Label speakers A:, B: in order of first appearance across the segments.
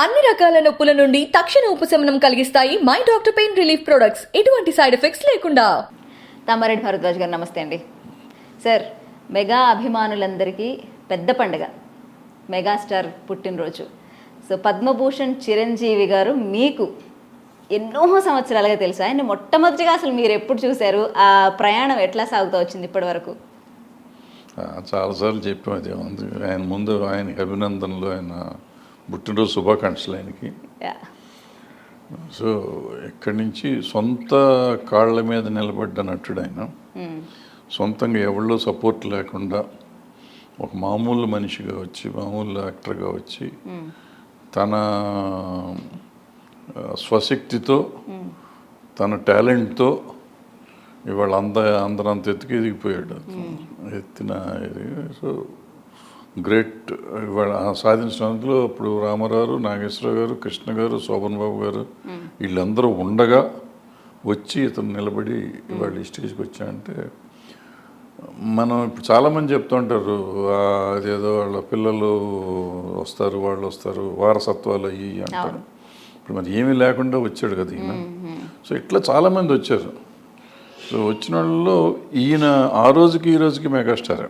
A: అన్ని రకాల నొప్పుల నుండి తక్షణ ఉపశమనం కలిగిస్తాయి my doctor pain relief products. ఎటువంటి సైడ్ ఎఫెక్ట్స్ లేకుండా.
B: తమ్మారెడ్డి భరద్వాజ్ గారు నమస్తే అండి. సార్ మెగా అభిమానులందరికీ పెద్ద పండుగ. మెగాస్టార్ పుట్టినరోజు. సో పద్మభూషణ్ చిరంజీవి గారు మీకు ఎన్నో సంవత్సరాలుగా తెలుసు? ఆయన మొట్టమొదటిగా అసలు మీరు ఎప్పుడు చూశారు? ఆ ప్రయాణం ఎట్లా సాగుతూ వచ్చింది ఇప్పటి వరకు
C: చాలాసార్లు చెప్పాం అది ఆయన ముందు ఆయనకి అభినందనలు ఆయన పుట్టినరోజు శుభాకాంక్షలు ఆయనకి. సో ఎక్కడి నుంచి సొంత కాళ్ళ మీద నిలబడ్డ నటుడు ఆయన.
B: మ్మ్.
C: సొంతంగా ఎవరిలో సపోర్ట్ లేకుండా ఒక మామూలు మనిషిగా వచ్చి మామూలు యాక్టర్గా వచ్చి
B: మ్మ్.
C: తన స్వశక్తితో తన టాలెంట్తో ఇవాళ అంద అందరంత ఎత్తుకి ఎదిగిపోయాడు ఎత్తిన సో గ్రేట్ ఇవాళ సాధించినందులో ఇప్పుడు రామారావు నాగేశ్వరరావు గారు కృష్ణ గారు శోభన్ బాబు గారు వీళ్ళందరూ ఉండగా వచ్చి ఇతను నిలబడి ఇవాళ ఈ స్టేజ్కి వచ్చాయంటే మనం ఇప్పుడు చాలామంది చెప్తూ ఉంటారు "ఆ, అదేదో వాళ్ళ పిల్లలు వస్తారు వాళ్ళు వస్తారు వారసత్వాలు అయ్యి అంటారు. ఇప్పుడు మరి ఏమీ లేకుండా వచ్చాడు కదా ఈయన. సో ఇట్లా చాలామంది వచ్చారు. సో వచ్చిన వాళ్ళలో ఈయన ఆ రోజుకి ఈ రోజుకి మెగాస్టార్.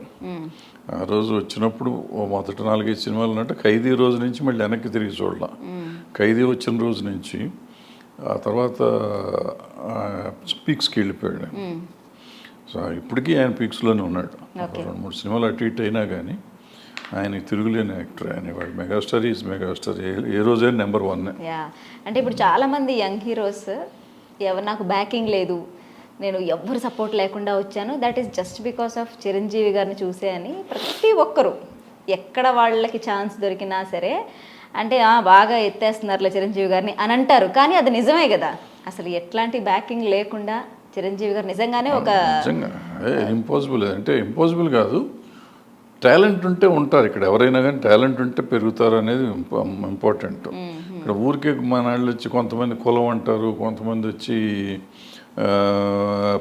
C: ఆ రోజు వచ్చినప్పుడు ఓ మొదటి నాలుగైదు సినిమాలు ఉన్నట్టు ఖైదీ రోజు నుంచి మళ్ళీ వెనక్కి తిరిగి చూడాల. ఖైదీ వచ్చిన రోజు నుంచి ఆ తర్వాత పీక్స్కి వెళ్ళిపోయాడు. సో ఇప్పటికీ ఆయన పీక్స్లోనే ఉన్నాడు. రెండు మూడు సినిమాలు అటు ఇటు అయినా కానీ ఆయనకి తిరుగులేని యాక్టర్. ఆయన వాడు మెగాస్టార్ ఈజ్ మెగాస్టార్. ఏ రోజైనా నెంబర్ వన్
B: అంటే ఇప్పుడు చాలా మంది యంగ్ హీరోస్ ఎవరు నాకు బ్యాకింగ్ లేదు నేను ఎవ్వరు సపోర్ట్ లేకుండా వచ్చాను. That is just because of Chiranjeevi గారిని చూసే అని ప్రతి ఒక్కరు ఎక్కడ వాళ్ళకి ఛాన్స్ దొరికినా సరే అంటే "ఆ, బాగా ఎత్తేస్తున్నారులే చిరంజీవి గారిని అని అంటారు. కానీ అది నిజమే కదా. అసలు ఎట్లాంటి బ్యాకింగ్ లేకుండా చిరంజీవి గారు నిజంగానే ఒక
C: ఇంపాసిబుల్ అంటే ఇంపాసిబుల్ కాదు. టాలెంట్ ఉంటే ఉంటారు ఇక్కడ. ఎవరైనా కానీ టాలెంట్ ఉంటే పెరుగుతారు అనేది ఇంపార్టెంట్. ఇక్కడ ఊరికే మన వాళ్ళు వచ్చి కొంతమంది కులం అంటారు కొంతమంది వచ్చి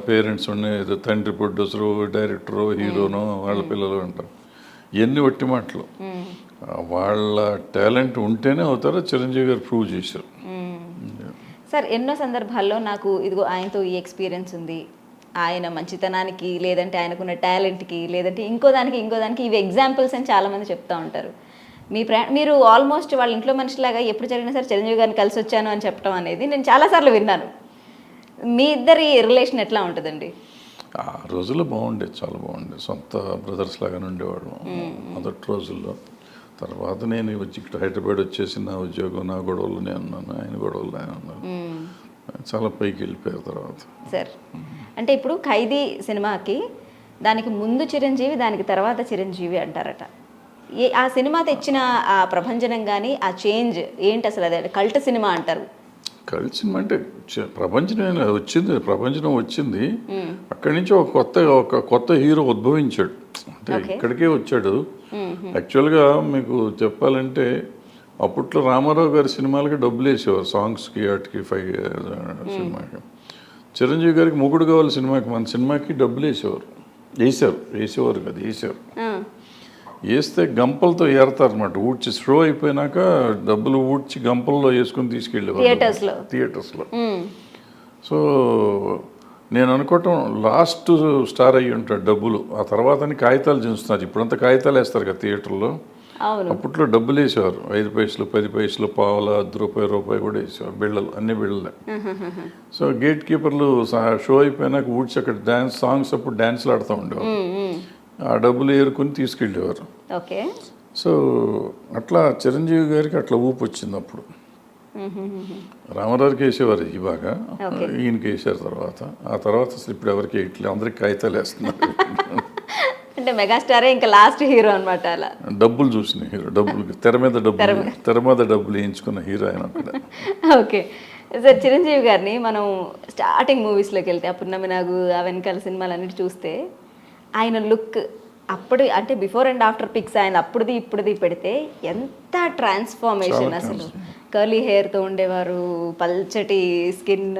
C: పేరెంట్స్ ఉన్నాయి ఏదో తండ్రి ప్రొడ్యూసరు డైరెక్టరు హీరోను వాళ్ళ పిల్లలు అంటారు ఇవన్నీ ఒట్టి మాటలు. వాళ్ళ టాలెంట్ ఉంటేనే అవుతారో చిరంజీవి గారు ప్రూవ్ చేశారు.
B: సార్ ఎన్నో సందర్భాల్లో నాకు ఇదిగో ఆయనతో ఈ ఎక్స్పీరియన్స్ ఉంది. ఆయన మంచితనానికి లేదంటే ఆయనకున్న టాలెంట్కి లేదంటే ఇంకో దానికి ఇంకో దానికి ఇవి ఎగ్జాంపుల్స్ అని చాలామంది చెప్తా ఉంటారు. మీ ప్రా మీరు ఆల్మోస్ట్ వాళ్ళ ఇంట్లో మనిషిలాగా ఎప్పుడు జరిగినా సరే చిరంజీవి గారిని కలిసి వచ్చాను అని చెప్పడం అనేది నేను చాలాసార్లు విన్నాను. మీ ఇద్దరి రిలేషన్ ఎట్లా ఉంటుందండి?
C: ఆ రోజుల్లో బాగుండేది చాలా బాగుండేది సొంత బ్రదర్స్ లాగానే ఉండేవాళ్ళం. మొదటి రోజుల్లో. తర్వాత నేను వచ్చి ఇక్కడ హైదరాబాద్ వచ్చేసి నా ఉద్యోగం నా గొడవలు నేను ఉన్నాను ఆయన గొడవలు నేను ఉన్నాను చాలా పైకి వెళ్ళిపోయారు తర్వాత.
B: సార్ అంటే ఇప్పుడు ఖైదీ సినిమాకి దానికి ముందు చిరంజీవి దానికి తర్వాత చిరంజీవి అంటారట. ఏ ఆ సినిమా తెచ్చిన ఆ ప్రభంజనం కానీ ఆ చేంజ్ ఏంటి అసలు అదే? కల్ట్ సినిమా అంటారు.
C: కలిసి అంటే ప్రపంచం వచ్చింది ప్రపంచం వచ్చింది. అక్కడి నుంచి ఒక కొత్త ఒక కొత్త హీరో ఉద్భవించాడు. అంటే. ఇక్కడికే వచ్చాడు. యాక్చువల్గా మీకు చెప్పాలంటే అప్పట్లో రామారావు గారి సినిమాలకి డబ్బులు వేసేవారు సాంగ్స్కి వాటికి ఫైవ్ సినిమాకి. చిరంజీవి గారికి మొగుడు కావాలి సినిమాకి మన సినిమాకి డబ్బులు వేసేవారు. వేసారు వేసేవారు కదా వేసారు వేస్తే గంపలతో ఏరతారు అనమాట ఊడ్చి షో అయిపోయినాక డబ్బులు ఊడ్చి గంపల్లో వేసుకుని తీసుకెళ్ళేవారు
B: లో.
C: థియేటర్స్లో.
B: ఉమ్,
C: సో నేను అనుకోవటం లాస్ట్ స్టార్ అయ్యి ఉంటాడు డబ్బులు. ఆ తర్వాత కాగితాలు చించుతున్నారు ఇప్పుడంతా కాగితాలు వేస్తారు కదా థియేటర్లో. అప్పట్లో డబ్బులు వేసేవారు. ఐదు పైసలు పది పైసలు పావుల అర్ధ రూపాయి రూపాయి కూడా వేసేవారు. బిళ్ళలు అన్ని బిళ్ళలే. సో గేట్ కీపర్లు షో అయిపోయినాక ఊడ్చి అక్కడ డ్యాన్స్ సాంగ్స్ అప్పుడు డ్యాన్స్లు ఆడుతూ ఉండేవారు. ఆ డబ్బులు ఏరుకుని తీసుకెళ్ళేవారు.
B: ఓకే.
C: సో అట్లా చిరంజీవి గారికి అట్లా ఊపు వచ్చింది అప్పుడు. రామారావుకి వేసేవారు ఈ బాగా. ఈయనకి వేసారు తర్వాత. ఆ తర్వాత అసలు ఇప్పుడు ఎవరికి వేయట్లేదు అందరికి కాగితాలు వేస్తున్నారు.
B: అంటే మెగాస్టారే ఇంకా లాస్ట్ హీరో అన్నమాట అలా.
C: డబ్బులు చూసిన హీరో డబ్బులు తెర మీద డబ్బులు తెర మీద. డబ్బులు వేయించుకున్న హీరో ఆయన
B: ఓకే. సార్ చిరంజీవి గారిని మనం స్టార్టింగ్ మూవీస్లోకి వెళ్తే అప్పుడు నమ్మి నాకు ఆ వెనకాల సినిమాలు అన్నిటి చూస్తే ఆయన లుక్ అప్పుడు అంటే బిఫోర్ అండ్ ఆఫ్టర్ పిక్స్ ఆయన అప్పుడుది ఇప్పుడుది పెడితే ఎంత ట్రాన్స్ఫార్మేషన్ అసలు. కర్లీ హెయిర్తో ఉండేవారు పల్చటి స్కిన్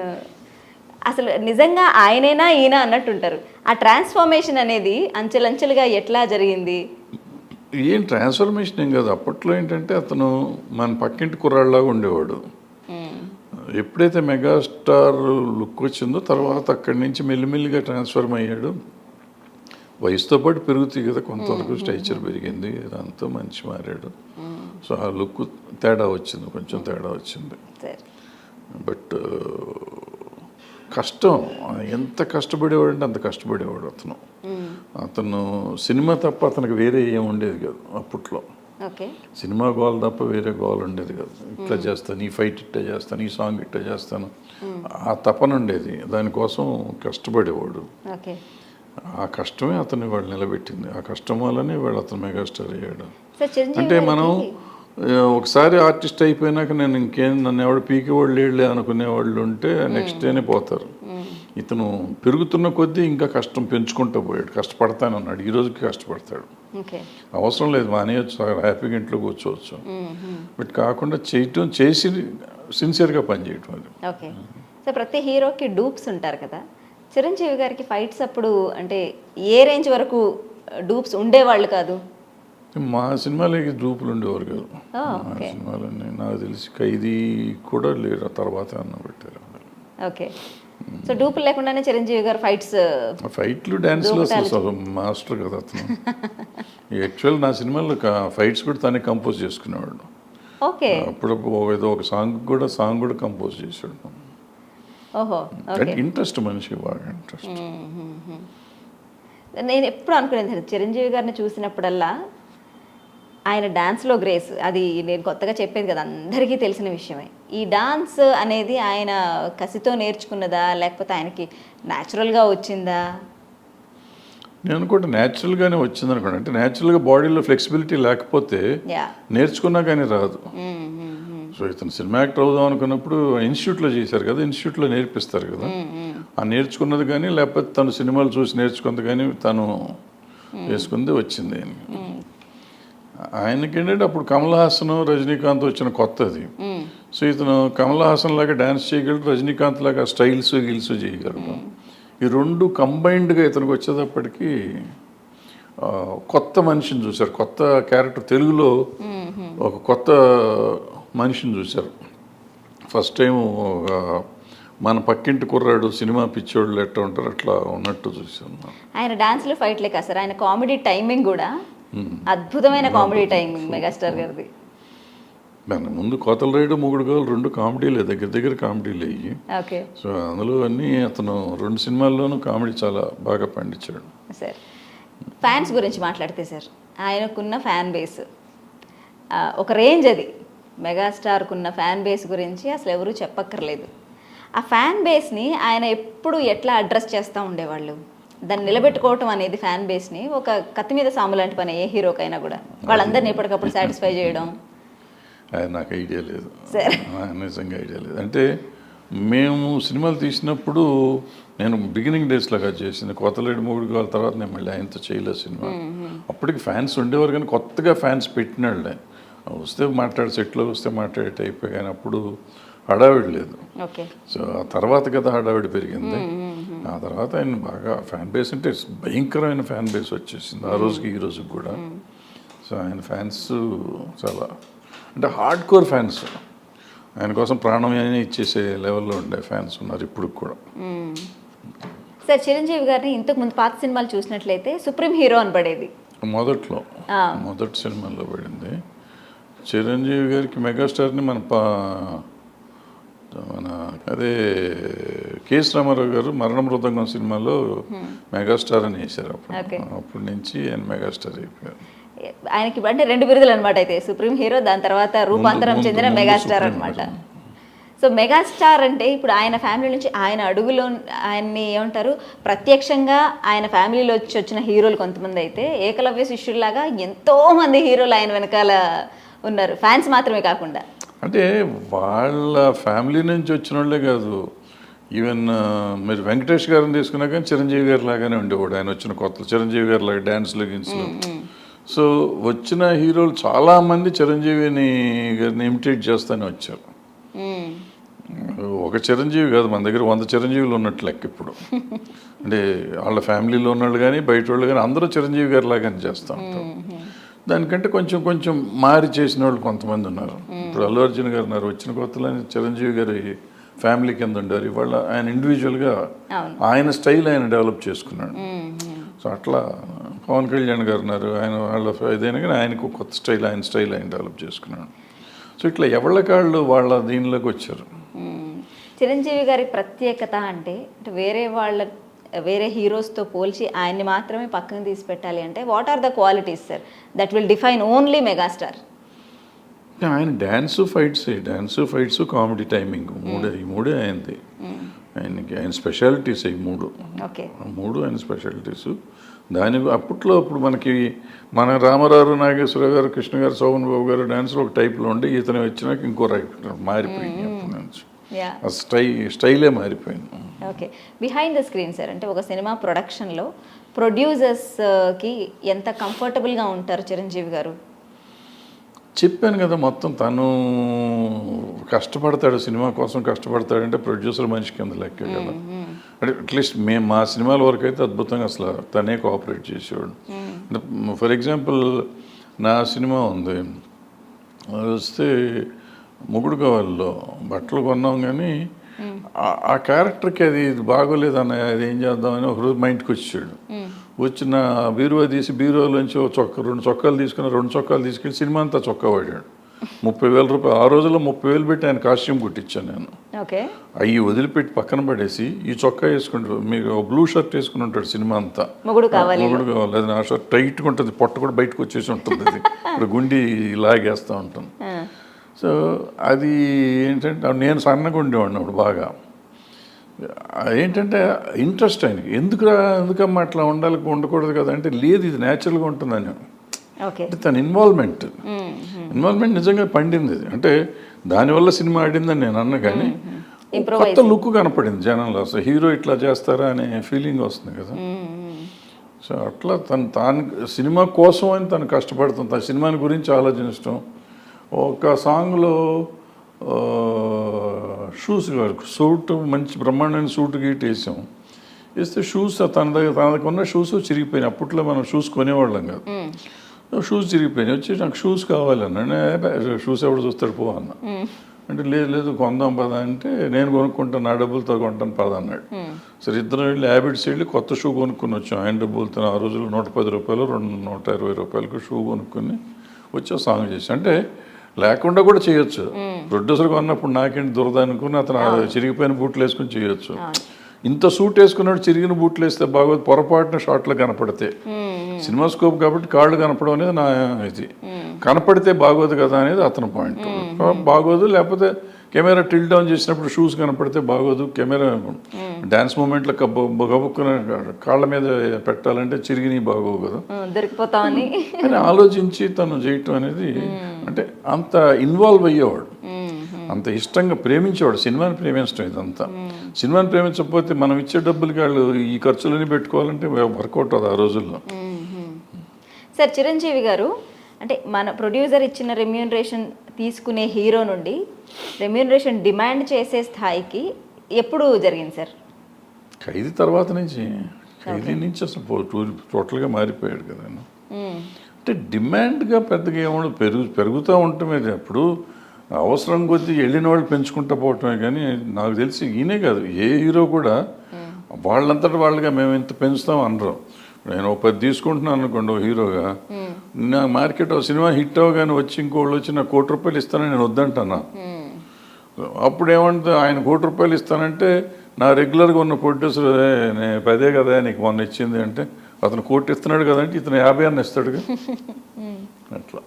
B: అసలు నిజంగా ఆయనేనా ఈయన అన్నట్టుంటారు. ఆ ట్రాన్స్ఫార్మేషన్ అనేది అంచెలంచెలుగా ఎట్లా జరిగింది?
C: ఏం ట్రాన్స్ఫర్మేషన్ ఏం కాదు. అప్పట్లో ఏంటంటే అతను మన పక్కింటి కుర్రాళ్ళలాగా ఉండేవాడు. ఎప్పుడైతే మెగాస్టార్ లుక్ వచ్చిందో తర్వాత అక్కడి నుంచి మెల్లిమెల్లిగా ట్రాన్స్ఫర్మ్ అయ్యాడు. వయసుతో పాటు పెరుగుతాయి కదా కొంతవరకు స్ట్రక్చర్ పెరిగింది. ఇదంతా మంచి మారాడు. సో ఆ లుక్ తేడా వచ్చింది కొంచెం తేడా వచ్చింది. బట్ కష్టం. ఎంత కష్టపడేవాడు అంటే అంత కష్టపడేవాడు అతను. అతను సినిమా తప్ప అతనికి వేరే ఏం ఉండేది కాదు అప్పట్లో. సినిమా గోల్ తప్ప వేరే గోల్ ఉండేది కాదు. ఇట్లా చేస్తాను ఈ ఫైట్ ఇట్లా చేస్తాను ఈ సాంగ్ ఇట్లా చేస్తాను. ఆ తపన ఉండేది. దానికోసం కష్టపడేవాడు. ఆ కష్టమే అతన్ని వాళ్ళు నిలబెట్టింది. ఆ కష్టం వల్లనే వాళ్ళు అతను మెగాస్టార్ అయ్యాడు. అంటే మనం ఒకసారి ఆర్టిస్ట్ అయిపోయినాక నేను ఇంకేం నన్ను ఎవడు పీకేవాళ్ళు లేడులే అనుకునే వాళ్ళు ఉంటే నెక్స్ట్ డేనే పోతారు. ఇతను పెరుగుతున్న కొద్దీ ఇంకా కష్టం పెంచుకుంటూ పోయాడు. కష్టపడతాను అన్నాడు. ఈ రోజుకి కష్టపడతాడు. అవసరం లేదు మానేయచ్చు హ్యాపీగా ఇంట్లో కూర్చోవచ్చు. బట్ కాకుండా చేయటం చేసి సిన్సియర్గా పనిచేయటం అది.
B: ప్రతి హీరోకి డూప్స్ ఉంటారు కదా? చిరంజీవి గారికి ఫైట్స్ అప్పుడు అంటే ఏ రేంజ్ వరకు డూప్స్ ఉండేవాళ్ళు కాదు?
C: మా సినిమాలకి డూపులు ఉండేవారు కాదు మా. సినిమాలన్నీ నాకు తెలిసి ఖైదీ కూడా లేరు తర్వాత అన్న పెట్టారు
B: ఓకే. సో డూపులు లేకుండానే చిరంజీవి గారు ఫైట్స్
C: ఫైట్లు డ్యాన్స్లో అసలు మాస్టర్ కదా అతను. యాక్చువల్ నా సినిమాలో ఫైట్స్ కూడా తనే కంపోజ్ చేసుకునేవాడు.
B: ఓకే.
C: అప్పుడు ఏదో ఒక సాంగ్ కూడా సాంగ్ కూడా కంపోజ్
B: ఓకే
C: ఇంట్రెస్ట్ మనిషి బాగా ఇంట్రెస్ట్
B: నేను ఎప్పుడు అనుకునేది చిరంజీవి గారిని చూసినప్పుడల్లా ఆయన డాన్స్లో గ్రేస్ అది నేను కొత్తగా చెప్పేది కదా అందరికీ తెలిసిన విషయమే. ఈ డాన్స్ అనేది ఆయన కసితో నేర్చుకున్నదా లేకపోతే ఆయనకి న్యాచురల్గా వచ్చిందా?
C: నేను అనుకుంటే న్యాచురల్గానే వచ్చింది అనుకోండి అంటే న్యాచురల్గా బాడీలో ఫ్లెక్సిబిలిటీ లేకపోతే నేర్చుకున్నా కానీ రాదు. సో ఇతను సినిమా యాక్టర్ అవుదాం అనుకున్నప్పుడు ఇన్స్టిట్యూట్లో చేశారు కదా ఇన్స్టిట్యూట్లో నేర్పిస్తారు కదా. ఆ నేర్చుకున్నది కానీ లేకపోతే తను సినిమాలు చూసి నేర్చుకున్నది కానీ తను చేసుకుంది వచ్చింది ఆయనకి. ఏంటంటే అప్పుడు కమల్ హాసన్ రజనీకాంత్ వచ్చిన కొత్తది. సో ఇతను కమల్ హాసన్ లాగా డ్యాన్స్ చేయగలడు రజనీకాంత్ లాగా స్టైల్స్ గిల్స్ చేయగలడు. ఈ రెండు కంబైన్డ్గా ఇతనికి వచ్చేటప్పటికి కొత్త మనిషిని చూశారు. కొత్త క్యారెక్టర్ తెలుగులో ఒక కొత్త మనిషిని చూశారు. ఫస్ట్ టైం మన పక్కింటి కుర్రాడు సినిమా పిచ్చోళ్ళు ఎట్లా ఉంటారు అట్లా ఉన్నట్టు చూశాను
B: ఆయన డాన్స్లో ఫైట్లే కాదు సార్. ఆయన కామెడీ టైమింగ్ కూడా అద్భుతమైన కామెడీ టైమింగ్ మెగాస్టార్ గారిది.
C: దాని ముందు కోతల రైడు మూగుడు గోలు రెండు కామెడీలే దగ్గర దగ్గర కామెడీలు అయ్యి
B: ఓకే.
C: సో అందులో అన్నీ అతను రెండు సినిమాల్లోనూ కామెడీ చాలా బాగా పండించాడు.
B: సార్ ఫ్యాన్స్ గురించి మాట్లాడితే సార్ ఆయనకున్న ఫ్యాన్ బేస్ ఒక రేంజ్ అది. మెగాస్టార్కున్న ఫ్యాన్ బేస్ గురించి అసలు ఎవరూ చెప్పక్కర్లేదు. ఆ ఫ్యాన్ బేస్ని ఆయన ఎప్పుడు ఎట్లా అడ్రస్ చేస్తూ ఉండేవాళ్ళు? దాన్ని నిలబెట్టుకోవటం అనేది ఫ్యాన్ బేస్ని ఒక కత్తి మీద సాము లాంటి పని ఏ హీరోకైనా కూడా. వాళ్ళందరినీ ఎప్పటికప్పుడు సాటిస్ఫై చేయడం?
C: నాకు ఐడియా లేదు. నిజంగా ఐడియా లేదు. అంటే మేము సినిమాలు తీసినప్పుడు నేను బిగినింగ్ డేస్ లాగా చేసింది కొత్తలేడు మూడు కాల తర్వాత నేను మళ్ళీ ఆయనతో చేయలేదు సినిమా. అప్పటికి ఫ్యాన్స్ ఉండేవారు కానీ కొత్తగా ఫ్యాన్స్ పెట్టినాళ్ళే. వస్తే మాట్లాడే సెట్లో వస్తే మాట్లాడే టైప్ కానీ అప్పుడు హడావిడి లేదు. సో ఆ తర్వాత కదా హడావిడి పెరిగింది. ఆ తర్వాత ఆయన బాగా ఫ్యాన్ బేస్ అంటే భయంకరమైన ఫ్యాన్ బేస్ వచ్చేసింది ఆ రోజుకి ఈ రోజుకి కూడా. సో ఆయన ఫ్యాన్స్ చాలా అంటే హార్డ్ కోర్ ఫ్యాన్స్. ఆయన కోసం ప్రాణం ఇచ్చేసే లెవెల్లో ఉండే ఫ్యాన్స్ ఉన్నారు ఇప్పుడు కూడా.
B: సార్ చిరంజీవి గారిని ఇంతకు ముందు పాత సినిమాలు చూసినట్లయితే సుప్రీం హీరో అని పడేది
C: మొదట్లో. మొదటి సినిమాలో పడింది. చిరంజీవి గారికి మెగాస్టార్ని మన పా మన అదే కేఎస్ రామారావు గారు మరణ మృదంగం సినిమాలో మెగాస్టార్ అని వేశారు. అప్పుడు అప్పటి నుంచి ఆయన మెగాస్టార్ అయిపోయారు
B: ఆయనకి అంటే రెండు బిరుదులు అనమాట అయితే సుప్రీం హీరో దాని తర్వాత రూపాంతరం చెందిన మెగాస్టార్ అనమాట. సో మెగాస్టార్ అంటే ఇప్పుడు ఆయన ఫ్యామిలీ నుంచి ఆయన అడుగులో ఆయన్ని ఏమంటారు ప్రత్యక్షంగా ఆయన ఫ్యామిలీలో వచ్చి వచ్చిన హీరోలు కొంతమంది అయితే ఏకలవ్య శిష్యుల్లాగా ఎంతో మంది హీరోలు ఆయన వెనకాల ఉన్నారు. ఫ్యాన్స్ మాత్రమే కాకుండా.
C: అంటే వాళ్ళ ఫ్యామిలీ నుంచి వచ్చిన వాళ్ళే కాదు. ఈవెన్ మీరు వెంకటేష్ గారిని తీసుకున్నా కానీ చిరంజీవి గారి లాగానే ఉండేవాడు. ఆయన వచ్చిన కొత్త చిరంజీవి గారి లాగా డ్యాన్స్లు గిన్స్లు సో వచ్చిన హీరోలు చాలామంది చిరంజీవిని గారిని ఇమిటేట్ చేస్తూనే వచ్చారు. ఒక చిరంజీవి కాదు మన దగ్గర వంద చిరంజీవులు ఉన్నట్లు లెక్క ఇప్పుడు. అంటే వాళ్ళ ఫ్యామిలీలో ఉన్నవాళ్ళు కానీ బయట వాళ్ళు కానీ అందరూ చిరంజీవి గారి లాగానే చేస్తూ ఉంటారు. దానికంటే కొంచెం కొంచెం మారి చేసిన వాళ్ళు కొంతమంది ఉన్నారు ఇప్పుడు అల్లు అర్జున్ గారు ఉన్నారు వచ్చిన కొత్తలో చిరంజీవి గారి ఫ్యామిలీ కింద ఉండారు ఇవాళ ఆయన ఇండివిజువల్గా. ఆయన స్టైల్ ఆయన డెవలప్ చేసుకున్నాడు. సో అట్లా పవన్ కళ్యాణ్ గారు ఉన్నారు ఆయన వాళ్ళ ఇదైనా కానీ ఆయనకు కొత్త స్టైల్ ఆయన స్టైల్ ఆయన డెవలప్ చేసుకున్నాడు సో ఇట్లా ఎవళ్ళ కాళ్ళు వాళ్ళ దీనిలోకి వచ్చారు.
B: చిరంజీవి గారి ప్రత్యేకత అంటే అంటే వేరే వాళ్ళ వేరే హీరోస్తో పోల్చి ఆయన్ని మాత్రమే పక్కన తీసి పెట్టాలి అంటే what are the qualities sir that will define only megastar
C: ఆయన dance fights dance fights comedy timing మూడే ఈ మూడే ఆయనది. ఆయనకి ఆయన స్పెషాలిటీస్ ఈ మూడు. మూడు ఆయన స్పెషాలిటీస్ దాని అప్పట్లో అప్పుడు మనకి మన రామారావు నాగేశ్వర గారు కృష్ణ గారు శోభన్ బాబు గారు డాన్స్లో ఒక టైప్లో ఉండి ఇతను వచ్చినాక ఇంకో రైప్ మారిపోయింది అప్పటి నుంచి. స్టై స్టైలే మారిపోయింది.
B: Okay behind the screen sir అంటే ఒక సినిమా ప్రొడక్షన్లో ప్రొడ్యూసర్స్కి ఎంత కంఫర్టబుల్గా ఉంటారు చిరంజీవి గారు?
C: చెప్పాను కదా మొత్తం తను కష్టపడతాడు సినిమా కోసం కష్టపడతాడంటే ప్రొడ్యూసర్ మనిషి కింద లెక్క కదా. అంటే అట్లీస్ట్ మేము మా సినిమాల వరకు అయితే అద్భుతంగా అసలు తనే కోఆపరేట్ చేసేవాడు. అంటే ఫర్ ఎగ్జాంపుల్ నా సినిమా ఉంది. అది వస్తే మొగుడు బట్టలు కొన్నాం కానీ ఆ- ఆ క్యారెక్టర్కి అది ఇది బాగోలేదు అన్నయ్య అది ఏం చేద్దామని ఒక రోజు మా ఇంటికి వచ్చాడు వచ్చిన బీరువా తీసి బీరువాలోంచి ఒక చొక్క రెండు చొక్కాలు తీసుకుని రెండు చొక్కాలు తీసుకెళ్ళి సినిమా అంతా చొక్కా వాడాడు. ముప్పై వేల రూపాయలు ఆ రోజుల్లో ముప్పై వేలు పెట్టి ఆయన కాస్ట్యూమ్ కుట్టించాను నేను. అవి వదిలిపెట్టి పక్కన పడేసి ఈ చొక్కా వేసుకుంటాడు మీకు బ్లూ షర్ట్ వేసుకుని ఉంటాడు సినిమా అంతా.
B: మొగుడు కావాలి.
C: అది నా షర్ట్ టైట్గా ఉంటుంది పొట్ట కూడా బయటకు వచ్చేసి ఉంటుంది. అది. ఇప్పుడు గుండి లాగేస్తూ ఉంటాను సో అది ఏంటంటే నేను సన్నగా ఉండేవాడిని అప్పుడు బాగా. ఏంటంటే ఇంట్రెస్ట్ ఆయనకి. ఎందుకు ఎందుకమ్మా అట్లా ఉండాలి ఉండకూడదు కదా అంటే లేదు ఇది న్యాచురల్గా ఉంటుందని అంటే తన ఇన్వాల్వ్మెంట్. ఇన్వాల్వ్మెంట్ నిజంగా పండింది. అంటే దానివల్ల సినిమా ఆడిందని నేను అన్న కానీ కొత్త లుక్ కనపడింది జనంలో. అసలు హీరో ఇట్లా చేస్తారా అనే ఫీలింగ్ వస్తుంది కదా. సో అట్లా తను తాను సినిమా కోసం అని తను కష్టపడుతుంది. తన సినిమాని గురించి ఆలోచించడం ఒక సాంగ్లో షూస్ సూట్ మంచి బ్రహ్మాండమైన సూట్ గీట్ వేసాం. వేస్తే షూస్ తన దగ్గర తన దగ్గర ఉన్న షూస్ చిరిగిపోయినాయి. అప్పట్లో మనం షూస్ కొనేవాళ్ళం కాదు. షూస్ చిరిగిపోయినాయి. వచ్చి నాకు షూస్ కావాలన్నా షూస్ ఎవడు చూస్తాడు? పో అన్న. అంటే లేదు లేదు కొందాం పద అంటే నేను కొనుక్కుంటాను నా డబ్బులతో కొంటాను పద అన్నాడు. సరే ఇద్దరు వెళ్ళి హ్యాబిట్స్ వెళ్ళి కొత్త షూ కొనుక్కొని వచ్చాం. ఆయన డబ్బులతో ఆ రోజుల్లో నూట పది రూపాయలు రెండు నూట ఇరవై రూపాయలకు షూ కొనుక్కొని వచ్చి సాంగ్ చేసి అంటే లేకుండా కూడా చేయొచ్చు. ప్రొడ్యూసర్ కొన్నప్పుడు నాకేంటి దురద అనుకుని అతను చిరిగిపోయిన బూట్లు వేసుకుని చేయొచ్చు. ఇంత సూట్ వేసుకున్నాడు చిరిగిన బూట్లు వేస్తే బాగోదు పొరపాటున షార్ట్లో కనపడితే. సినిమా స్కోప్ కాబట్టి కాళ్ళు కనపడడం అనేది నా ఇది. కనపడితే బాగోదు కదా అనేది అతని పాయింట్. బాగోదు లేకపోతే కెమెరా టిల్ డౌన్ చేసినప్పుడు షూస్ కనపడితే బాగోదు. కెమెరా డ్యాన్స్ మూమెంట్లో గబుక్కున కాళ్ళ మీద పెట్టాలంటే చిరిగినవి బాగోవు కదా.
B: దొరికిపోతామని.
C: అని ఆలోచించి తను చేయటం అనేది అంటే అంత ఇన్వాల్వ్ అయ్యేవాడు. అంత ఇష్టంగా ప్రేమించేవాడు. సినిమాని ప్రేమించడం ఇదంతా. సినిమాని ప్రేమించకపోతే మనం ఇచ్చే డబ్బులకి వాళ్ళు ఈ ఖర్చులన్నీ పెట్టుకోవాలంటే వర్కౌట్ అవుతుంది ఆ రోజుల్లో.
B: సార్ చిరంజీవి గారు అంటే మన ప్రొడ్యూసర్ ఇచ్చిన రెమ్యూనరేషన్ తీసుకునే హీరో నుండి రెమ్యూనరేషన్ డిమాండ్ చేసే స్థాయికి ఎప్పుడు జరిగింది సార్?
C: ఖైదీ తర్వాత నుంచి. ఖైదీ నుంచి అసలు టోటల్గా మారిపోయాడు కదా. అంటే డిమాండ్గా పెద్దగా ఏమన్నా పెరుగు పెరుగుతూ ఉండటమే అప్పుడు అవసరం కొద్దీ వెళ్ళిన వాళ్ళు పెంచుకుంటూ పోవటమే కానీ నాకు తెలిసి ఈయనే కాదు. ఏ హీరో కూడా వాళ్ళంతటి వాళ్ళుగా మేము ఇంత పెంచుతాం అనరు. నేను ఒక పది తీసుకుంటున్నాను అనుకోండి ఓ హీరోగా. నా మార్కెట్ సినిమా హిట్ అవగానే వచ్చి ఇంకోళ్ళు వచ్చి నాకు కోటి రూపాయలు ఇస్తానని నేను వద్దంటానా అప్పుడు ఏమంటే ఆయన కోటి రూపాయలు ఇస్తానంటే నా రెగ్యులర్గా ఉన్న ప్రొడ్యూసర్ నేను పదే కదా నీకు మొన్న ఇచ్చింది అంటే అతను కోటి ఇస్తున్నాడు కదంటే ఇతను యాభై అన్న ఇస్తాడుగా. అట్లా.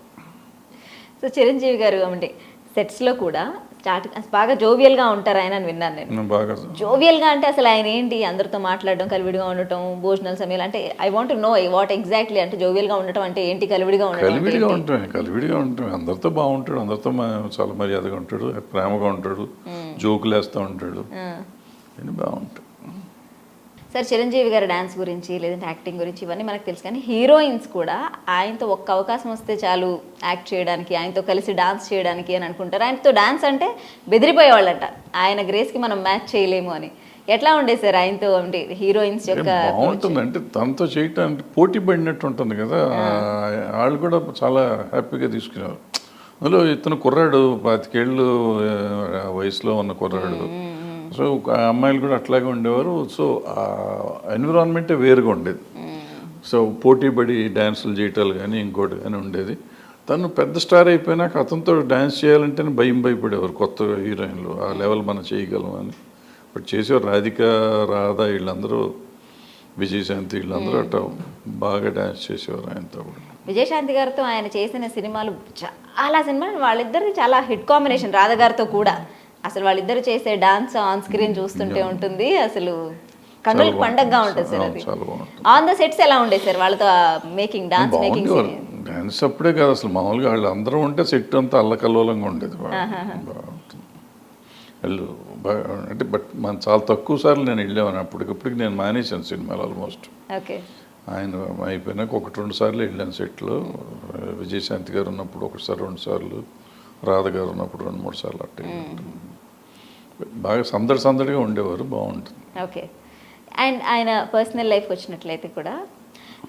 B: సో చిరంజీవి గారు అంటే సెట్స్లో కూడా స్టార్ట్ బాగా జోవియల్గా ఉంటారు ఆయన అని విన్నాను నేను.
C: బాగా
B: జోవియల్గా అంటే అసలు ఆయన ఏంటి? అందరితో మాట్లాడడం కలివిడిగా ఉండటం భోజనాల సమయాలు అంటే I want know what exactly అంటే జోవియల్గా ఉండటం అంటే ఏంటి? కలివిడిగా ఉండటం
C: కలివిడిగా? ఉంటాడు కలివిడిగా ఉంటాడు. అందరితో బాగుంటాడు అందరితో చాలా మర్యాదగా ఉంటాడు ప్రేమగా ఉంటాడు జోకులు వేస్తూ ఉంటాడు.
B: ఆ. సార్ చిరంజీవి గారి డాన్స్ గురించి లేదంటే యాక్టింగ్ గురించి ఇవన్నీ మనకు తెలుసు కానీ హీరోయిన్స్ కూడా ఆయనతో ఒక్క అవకాశం వస్తే చాలు యాక్ట్ చేయడానికి ఆయనతో కలిసి డాన్స్ చేయడానికి అని అనుకుంటారు. ఆయనతో డాన్స్ అంటే బెదిరిపోయేవాళ్ళంట. ఆయన గ్రేస్కి మనం మ్యాచ్ చేయలేము అని. ఎట్లా ఉండే సార్ ఆయనతో అంటే హీరోయిన్స్ యొక్క
C: బాగుంటుంది. అంటే తనతో చేయటానికి పోటీ పడినట్టు ఉంటుంది కదా. వాళ్ళు కూడా చాలా హ్యాపీగా తీసుకునేవారు. అందులో ఇతను కుర్రాడు పాతికేళ్ళు వయసులో ఉన్న కుర్రాడు. సో అమ్మాయిలు కూడా అట్లాగే ఉండేవారు. సో ఆ ఎన్విరాన్మెంటే వేరుగా ఉండేది. సో పోటీ పడి డ్యాన్సులు చేయటాలు కానీ ఇంకోటి కానీ ఉండేది. తను పెద్ద స్టార్ అయిపోయినాక అతనితో డ్యాన్స్ చేయాలంటేనే భయం భయపడేవారు కొత్త హీరోయిన్లు. ఆ లెవెల్ మనం చేయగలం అని. బట్ చేసేవారు రాధిక రాధా వీళ్ళందరూ విజయశాంతి వీళ్ళందరూ అట్లా బాగా డ్యాన్స్ చేసేవారు ఆయనతో కూడా
B: విజయశాంతి గారితో ఆయన చేసిన సినిమాలు చాలా సినిమాలు వాళ్ళిద్దరిది చాలా హిట్ కాంబినేషన్ రాధ గారితో కూడా. అసలు వాళ్ళిద్దరు చేసే డాన్స్ ఆన్ స్క్రీన్ చూస్తుంటే ఉంటుంది అసలు కన్నులకు
C: చాలా
B: పండగగా. ఉంటుంది సార్ అది. ఆన్ ద సెట్స్ ఎలా ఉండే సార్ వాళ్ళతో మేకింగ్ డాన్స్ మేకింగ్
C: డ్యాన్స్ అప్పుడే కాదు అసలు మామూలుగా వాళ్ళు అందరూ ఉంటే సెట్ అంతా అల్లకల్లోలంగా ఉండేది వెళ్ళు. అంటే బట్ మనం చాలా తక్కువ సార్లు నేను వెళ్ళాను అప్పటికప్పటికి నేను మానేశాను సినిమాలు ఆల్మోస్ట్
B: ఓకే.
C: ఆయన అయిపోయినాక ఒకటి రెండు సార్లు వెళ్ళాను సెట్లో విజయశాంతి గారు ఉన్నప్పుడు ఒకసారి రెండు సార్లు. రాధ గారు ఉన్నప్పుడు రెండు మూడు సార్లు అట్టే బాగా సందడి సందడిగా ఉండేవారు బాగుంటుంది.
B: ఓకే. అండ్ ఆయన పర్సనల్ లైఫ్కి వచ్చినట్లయితే కూడా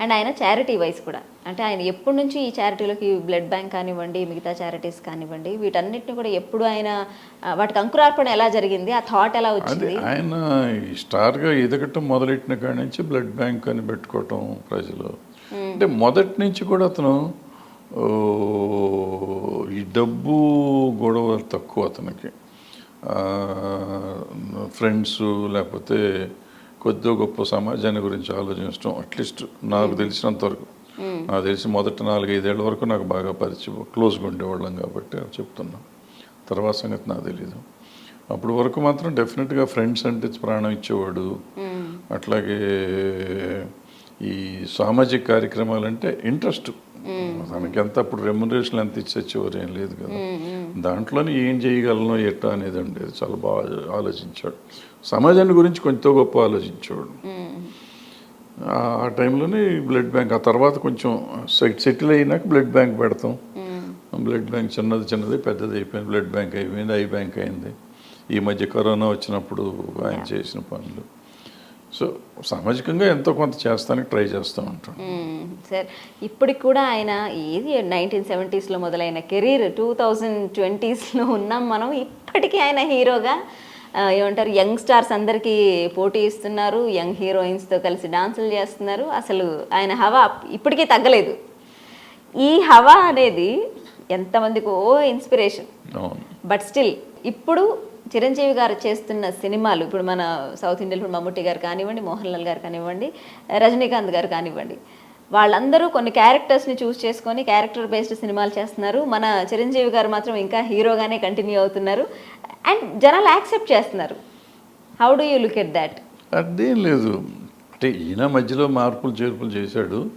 B: అండ్ ఆయన చారిటీ వైజ్ కూడా అంటే ఆయన ఎప్పటి నుంచి ఈ చారిటీలోకి బ్లడ్ బ్యాంక్ కానివ్వండి మిగతా చారిటీస్ కానివ్వండి వీటన్నిటిని కూడా ఎప్పుడు ఆయన వాటికి అంకురార్పణ ఎలా జరిగింది ఆ థాట్ ఎలా వచ్చింది?
C: ఆయన స్టార్గా ఎదగటం మొదలెట్టిన కాడి నుంచి బ్లడ్ బ్యాంక్ అని పెట్టుకోవటం ప్రజలు. అంటే మొదటి నుంచి కూడా అతను ఓ, ఈ డబ్బు గొడవ తక్కువ అతనికి. ఫ్రెండ్స్ లేకపోతే కొద్దిగా గొప్ప సమాజాన్ని గురించి ఆలోచించడం అట్లీస్ట్ నాకు తెలిసినంత వరకు. నాకు తెలిసి మొదటి నాలుగైదేళ్ళ వరకు నాకు బాగా పరిచయం క్లోజ్గా ఉండేవాళ్ళం కాబట్టి చెప్తున్నా. తర్వాత సంగతి నాకు తెలీదు. అప్పుడు వరకు మాత్రం డెఫినెట్గా ఫ్రెండ్స్ అంటే ప్రాణం ఇచ్చేవాడు. అట్లాగే ఈ సామాజిక కార్యక్రమాలు అంటే ఇంట్రెస్ట్ తనకి ఎంత అప్పుడు రెమ్యునరేషన్ ఎంత ఇచ్చేవారు ఏం లేదు కదా. దాంట్లోనే ఏం చేయగలను ఎట్టా అనేది ఉండేది చాలా బాగా ఆలోచించాడు. సమాజాన్ని గురించి కొంచెం గొప్ప ఆలోచించేవాడు. ఆ ఆ టైంలోనే బ్లడ్ బ్యాంక్ ఆ తర్వాత కొంచెం సెట్ సెటిల్ అయినాక బ్లడ్ బ్యాంక్ పెడతాం. బ్లడ్ బ్యాంక్ చిన్నది చిన్నది పెద్దది అయిపోయింది బ్లడ్ బ్యాంక్ అయిపోయింది ఐ బ్యాంక్ అయింది. ఈ మధ్య కరోనా వచ్చినప్పుడు ఆయన చేసిన పనులు. సో సామాజికంగా ఎంతో కొంత చేస్తానికి ట్రై చేస్తూ ఉంటాం.
B: సార్. ఇప్పటికి కూడా ఆయన ఏది నైన్టీన్ సెవెంటీస్లో మొదలైన కెరీర్ టూ థౌజండ్ ట్వంటీస్లో ఉన్నాం మనం. ఇప్పటికీ ఆయన హీరోగా ఏమంటారు యంగ్ స్టార్స్ అందరికీ పోటీ ఇస్తున్నారు. యంగ్ హీరోయిన్స్తో కలిసి డాన్సులు చేస్తున్నారు. అసలు ఆయన హవా ఇప్పటికీ తగ్గలేదు. ఈ హవా అనేది ఎంతమందికి ఓ ఇన్స్పిరేషన్. బట్ స్టిల్ ఇప్పుడు చిరంజీవి గారు చేస్తున్న సినిమాలు ఇప్పుడు మన సౌత్ ఇండియన్ ఇప్పుడు మమ్ముట్టి గారు కానివ్వండి మోహన్ లాల్ గారు కానివ్వండి రజనీకాంత్ గారు కానివ్వండి వాళ్ళందరూ కొన్ని క్యారెక్టర్స్ని చూస్ చేసుకొని క్యారెక్టర్ బేస్డ్ సినిమాలు చేస్తున్నారు. మన చిరంజీవి గారు మాత్రం ఇంకా హీరోగానే కంటిన్యూ అవుతున్నారు. అండ్ జనాలు యాక్సెప్ట్ చేస్తున్నారు. How do you look at that
C: అదేం లేదు. అంటే ఈయన మధ్యలో మార్పులు చేర్పులు చేశాడు.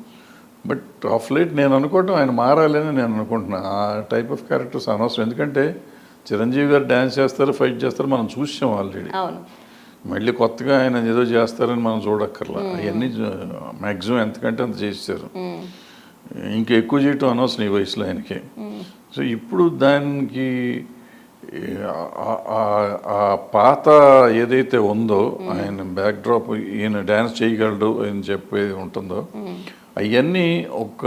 C: బట్ ఆఫ్ లేట్ నేను అనుకోవటం ఆయన మారాలని నేను అనుకుంటున్నాను ఆ టైప్ ఆఫ్ క్యారెక్టర్స్ అనవసరం. ఎందుకంటే చిరంజీవి గారు డ్యాన్స్ చేస్తారు ఫైట్ చేస్తారు మనం చూసాం ఆల్రెడీ మళ్ళీ కొత్తగా ఆయన ఏదో చేస్తారని మనం చూడక్కర్లా. అవన్నీ మ్యాక్సిమం ఎంతకంటే అంత చేశారు ఇంకా ఎక్కువ చేయటం అనవసరం ఈ వయసులో ఆయనకి. సో ఇప్పుడు దానికి ఆ- పాత ఏదైతే ఉందో ఆయన బ్యాక్ డ్రాప్ ఈయన డ్యాన్స్ చేయగలడు అని చెప్పేది ఉంటుందో అవన్నీ ఒక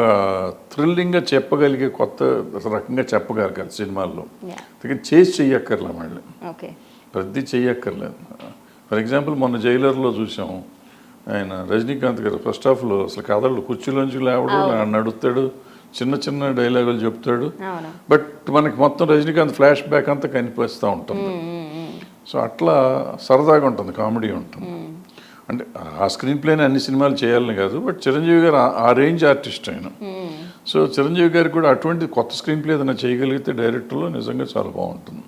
C: థ్రిల్లింగ్గా చెప్పగలిగే కొత్త రకంగా చెప్పగలగాలి సినిమాల్లో. చేసి చెయ్యక్కర్లా మళ్ళీ. ప్రతి చెయ్యక్కర్లేదు ఫర్ ఎగ్జాంపుల్ మొన్న జైలర్లో చూసాం. ఆయన రజనీకాంత్ గారు ఫస్ట్ హాఫ్లో అసలు కథలు కుర్చీలోంచి లేవడం నడుస్తాడు చిన్న చిన్న డైలాగులు చెప్తాడు. బట్ మనకి మొత్తం రజనీకాంత్ ఫ్లాష్ బ్యాక్ అంతా కనిపిస్తూ ఉంటుంది. సో అట్లా సరదాగా ఉంటుంది కామెడీ ఉంటుంది. అంటే ఆ స్క్రీన్ ప్లేని అన్ని సినిమాలు చేయాలని కాదు బట్ చిరంజీవి గారు ఆ- రేంజ్ ఆర్టిస్ట్ ఆయన. సో చిరంజీవి గారికి కూడా అటువంటి కొత్త స్క్రీన్ ప్లే ఏదైనా చేయగలిగితే డైరెక్టర్లో నిజంగా చాలా బాగుంటుంది.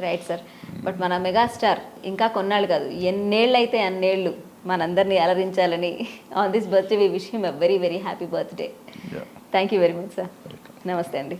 B: రైట్ సార్ బట్ మన మెగాస్టార్ ఇంకా కొన్నాళ్ళు కాదు. ఎన్నేళ్ళు అయితే అన్నేళ్ళు మనందరినీ అలరించాలని on this birthday we wish him very very happy birthday. Thank you very much sir నమస్తే అండి.